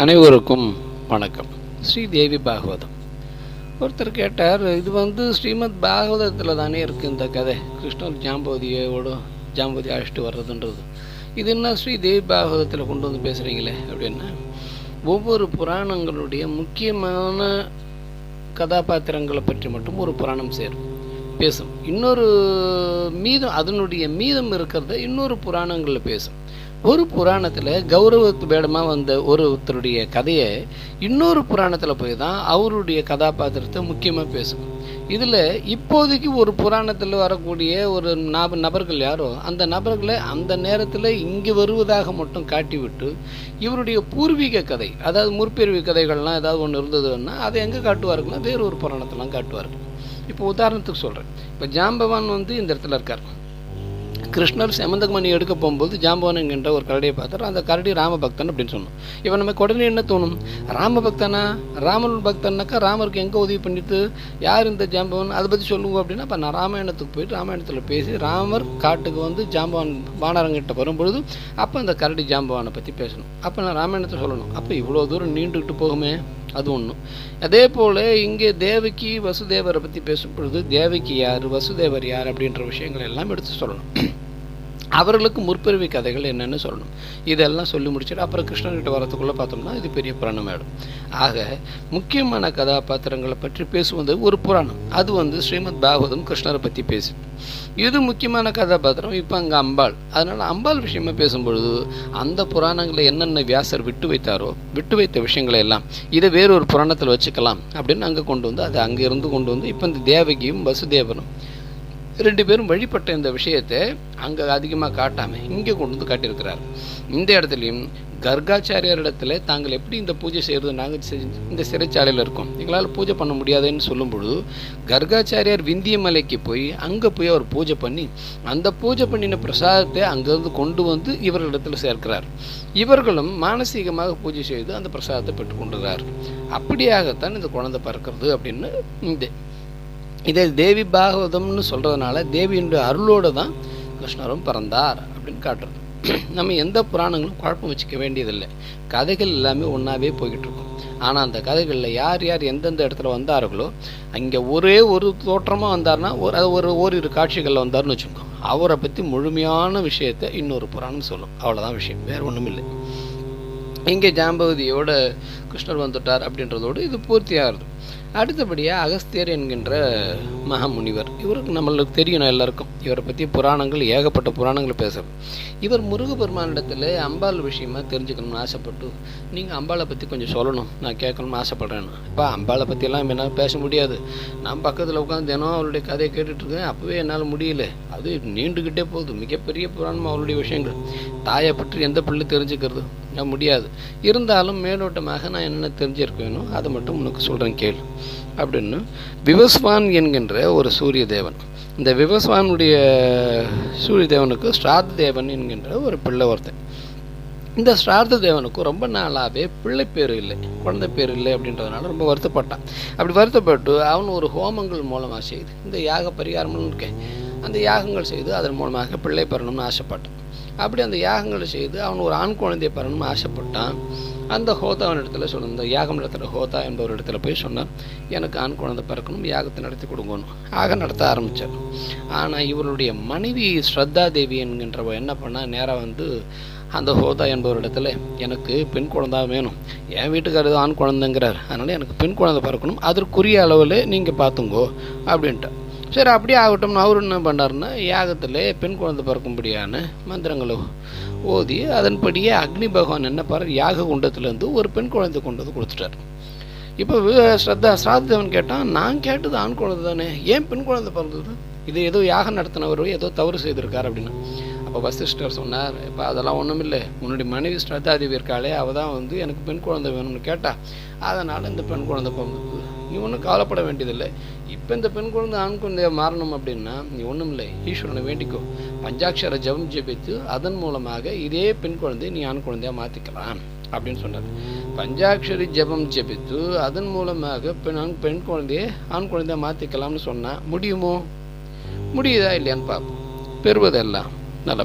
அனைவருக்கும் வணக்கம். ஸ்ரீ தேவி பாகவதம். ஒருத்தர் கேட்டார் இது வந்து ஸ்ரீமத் பாகவதத்தில் தானே இருக்குது இந்த கதை. கிருஷ்ணர் ஜாம்பவதியோட ஜாம்பவதி அழைச்சிட்டு வர்றதுன்றது. இது என்ன ஸ்ரீ தேவி பாகவதத்தில் கொண்டு வந்து பேசுகிறீங்களே அப்படின்னா ஒவ்வொரு புராணங்களுடைய முக்கியமான கதாபாத்திரங்களை பற்றி மட்டும் ஒரு புராணம் சேரும். பேசும். இன்னொரு மீதம் அதனுடைய மீதம் இருக்கிறத இன்னொரு புராணங்களில் பேசும். ஒரு புராணத்தில் கௌரவத்து வேடமாக வந்த ஒருத்தருடைய கதையை இன்னொரு புராணத்தில் போய் தான் அவருடைய கதாபாத்திரத்தை முக்கியமாக பேசும் இதில் இப்போதைக்கு ஒரு புராணத்தில் வரக்கூடிய ஒரு நப நபர்கள் யாரோ அந்த நபர்களை அந்த நேரத்தில் இங்கே வருவதாக மட்டும் காட்டிவிட்டு இவருடைய பூர்வீக கதை அதாவது முற்பிரிவு கதைகள்லாம் ஏதாவது ஒன்று இருந்ததுன்னா அதை எங்கே காட்டுவார்கள்னா வேறு ஒரு புராணத்தெல்லாம் காட்டுவார்கள். இப்போ உதாரணத்துக்கு சொல்கிறேன் இப்போ ஜாம்பவான் வந்து இந்த இடத்துல இருக்கார். கிருஷ்ணர் செமந்தகமணி எடுக்க போகும்போது ஜாம்பவான் என்கின்ற ஒரு கரடியை பார்த்தார். அந்த கரடி ராமபக்தன் அப்படின்னு சொன்னோம் இப்போ நமக்கு உடனே என்ன தோணும்? ராமபக்தனா? ராமன் பக்தன்னாக்கா ராமருக்கு எங்கே உதவி பண்ணிட்டு யார் இந்த ஜாம்பவான்? அதை பற்றி சொல்லுங்க அப்படின்னா இப்போ நான் ராமாயணத்துக்கு போயிட்டு ராமாயணத்தில் பேசி ராமர் காட்டுக்கு வந்து ஜாம்பவான் வானரங்கிட்ட வரும்பொழுது அப்போ அந்த கரடி ஜாம்பவானை பற்றி பேசணும். அப்போ நான் ராமாயணத்தை சொல்லணும். அப்போ இவ்வளோ தூரம் நீண்டுக்கிட்டு போகுமே அது ஒன்று அதே போல் இங்கே தேவகி வசுதேவரை பற்றி பேசும் பொழுது தேவகி யார் வசுதேவர் யார் அப்படின்ற விஷயங்கள் எல்லாம் எடுத்து சொல்லணும். அவர்களுக்கு முற்பிறவி கதைகள் என்னென்னு சொல்லணும். இதெல்லாம் சொல்லி முடிச்சுட்டு அப்புறம் கிருஷ்ணன்கிட்ட வரத்துக்குள்ளே பார்த்தோம்னா இது பெரிய புராணம் ஆகிடும் ஆக முக்கியமான கதாபாத்திரங்களை பற்றி பேசுவது ஒரு புராணம். அது வந்து ஸ்ரீமத் பாகவதம் கிருஷ்ணரை பற்றி பேசு இது முக்கியமான கதாபாத்திரம். இப்போ அங்கே அம்பாள். அதனால் அம்பாள் விஷயமா பேசும்பொழுது அந்த புராணங்களை என்னென்ன வியாசர் விட்டு வைத்தாரோ விட்டு வைத்த விஷயங்களை எல்லாம் இதை வேறொரு புராணத்தில் வச்சுக்கலாம் அப்படின்னு அங்கே கொண்டு வந்து அதை அங்கே இருந்து கொண்டு வந்து இப்போ இந்த தேவகியும் வசுதேவனும் ரெண்டு பேரும் வழிபட்ட இந்த விஷயத்தை அங்கே அதிகமாக காட்டாமல் இங்கே கொண்டு வந்து காட்டியிருக்கிறார். இந்த இடத்துலையும் கர்காச்சாரியார் இடத்துல தாங்கள் எப்படி இந்த பூஜை செய்கிறது நாங்கள் இந்த சிறைச்சாலையில் இருக்கோம். எங்களால் பூஜை பண்ண முடியாதுன்னு சொல்லும் பொழுது கர்காச்சாரியார் விந்திய மலைக்கு போய் அங்கே போய் அவர் பூஜை பண்ணி அந்த பூஜை பண்ணின பிரசாதத்தை அங்கேருந்து கொண்டு வந்து இவர்களிடத்தில் சேர்க்கிறார். இவர்களும் மானசீகமாக பூஜை செய்து அந்த பிரசாதத்தை பெற்றுக்கொண்டுறார் அப்படியாகத்தான் இந்த குழந்தை பிறக்கிறது அப்படின்னு இந்த இதை தேவி பாகவதம்னு சொல்கிறதுனால தேவியினுடைய அருளோடு தான் கிருஷ்ணரும் பிறந்தார் அப்படின்னு காட்டுறது. நம்ம எந்த புராணங்களும் குழப்பம் வச்சுக்க வேண்டியதில்லை. கதைகள் எல்லாமே ஒன்றாவே போய்கிட்டு இருக்கும். ஆனால் அந்த கதைகளில் யார் யார் எந்தெந்த இடத்துல வந்தார்களோ அங்கே ஒரே ஒரு தோற்றமாக வந்தார்னா ஒரு அது ஒரு ஓரிரு காட்சிகளில் வந்தார்னு வச்சுக்கோங்க. அவரை பற்றி முழுமையான விஷயத்தை இன்னொரு புராணம் சொல்லும். அவ்வளோதான் விஷயம். வேறு ஒன்றும் இல்லை இங்கே ஜாம்பவதியோட கிருஷ்ணர் வந்துட்டார் அப்படின்றதோடு இது பூர்த்தியாகிறது. அடுத்தபடியாக அகஸ்தியர் என்கின்ற மகாமுனிவர். இவருக்கு நம்மளுக்கு தெரியணும் எல்லாருக்கும். இவரை பற்றி புராணங்கள் ஏகப்பட்ட புராணங்கள் பேசுகிறோம் இவர் முருகபெருமானிடத்தில் அம்பாள் விஷயமா தெரிஞ்சுக்கணும்னு ஆசைப்பட்டு நீங்கள் அம்பாளை பற்றி கொஞ்சம் சொல்லணும். நான் கேட்கணும்னு ஆசைப்பட்றேன்னு இப்போ அம்பாளை பற்றியெல்லாம் என்னால் பேச முடியாது. நான் பக்கத்தில் உட்காந்து தினம் அவருடைய கதையை கேட்டுட்ருக்கேன் அப்போவே என்னால் முடியல. அது நீண்டுக்கிட்டே போகுது. மிகப்பெரிய புராணம் அவருடைய விஷயங்கள். தாயை பற்றி எந்த பிள்ளை தெரிஞ்சுக்கிறது? முடியாது. இருந்தாலும் மேலோட்டமாக நான் என்னென்ன தெரிஞ்சிருக்கேனோ அதை மட்டும் உனக்கு சொல்கிறேன் கேள். அப்படின்னு விவஸ்வான் என்கின்ற ஒரு சூரிய தேவன் இந்த விவஸ்வானுடைய சூரிய தேவனுக்கு ஸ்ராத்த தேவன் என்கின்ற ஒரு பிள்ளை ஒருத்தன். இந்த ஸ்ரார்த்த தேவனுக்கு ரொம்ப நாளாகவே பிள்ளை பேர் இல்லை குழந்தை பேர் இல்லை அப்படின்றதுனால ரொம்ப வருத்தப்பட்டான். அப்படி வருத்தப்பட்டு அவன் ஒரு ஹோமங்கள் மூலமாக செய்து இந்த யாக பரிகாரம்னு இருக்கேன் அந்த யாகங்கள் செய்து அதன் மூலமாக பிள்ளை பெறணும்னு ஆசைப்பட்டான். அப்படி அந்த யாகங்களை செய்து அவன் ஒரு ஆண் குழந்தையை பெறணும்னு ஆசைப்பட்டான். அந்த ஹோதாவின் இடத்துல சொன்ன இந்த யாகம் நடத்துகிற ஹோதா என்பவர் இடத்துல போய் சொன்னான் எனக்கு ஆண் குழந்தை பிறக்கணும் யாகத்தை நடத்தி கொடுங்கணும் ஆக நடத்த ஆரம்பித்தார் ஆனால் இவருடைய மனைவி ஸ்ரத்தா தேவி என்கின்றவ என்ன பண்ணால் நேராக வந்து அந்த ஹோதா என்பவர் இடத்துல எனக்கு பெண் குழந்தா வேணும். என் வீட்டுக்காரர் ஆண் குழந்தைங்கிறார். அதனால் எனக்கு பெண் குழந்தை பிறக்கணும். அதற்குரிய அளவில் நீங்கள் பார்த்துங்கோ. அப்படின்ட்டு சரி அப்படியே ஆகட்டும்னு அவர் என்ன பண்ணாருன்னா யாகத்தில் பெண் குழந்தை பிறக்கும்படியான மந்திரங்களை ஓதி அதன்படியே அக்னி பகவான் என்ன பாரு யாக குண்டத்துலேருந்து ஒரு பெண் குழந்தை கொண்டு வந்து கொடுத்துட்டார். இப்போ ஸ்ரத்தா ஸ்ராத்தவன் கேட்டான் நான் கேட்டது ஆண் குழந்தை தானே ஏன் பெண் குழந்தை பிறந்தது? இது ஏதோ யாகம் நடத்தினவர் ஏதோ தவறு செய்திருக்கார் அப்படின்னு. அப்போ வசிஷ்டர் சொன்னார் இப்போ அதெல்லாம் ஒன்றும் இல்லை. உன்னுடைய மனைவி ஸ்ரத்தாதேவி இருக்காளே அவள் தான் வந்து எனக்கு பெண் குழந்தை வேணும்னு கேட்டா அதனால் இந்த பெண் குழந்தை பிறந்தது. நீ ஒன்றும் கவலைப்பட வேண்டியதில்லை. இப்போ இந்த பெண் குழந்தை ஆண் குழந்தையாக மாறணும் அப்படின்னா நீ ஒன்றும் இல்லை. ஈஸ்வரனை வேண்டிக்கோ. பஞ்சாட்சர ஜபம் ஜெபித்து அதன் மூலமாக இதே பெண் குழந்தையை நீ ஆண் குழந்தையாக மாற்றிக்கலாம் அப்படின்னு சொன்னார். பஞ்சாட்சரி ஜபம் ஜெபித்து அதன் மூலமாக பெண் பெண் குழந்தையை ஆண் குழந்தையாக மாற்றிக்கலாம்னு சொன்னால் முடியுமோ? முடியுதா இல்லையான்னு பார்ப்போம். பெறுவதெல்லாம் நல்ல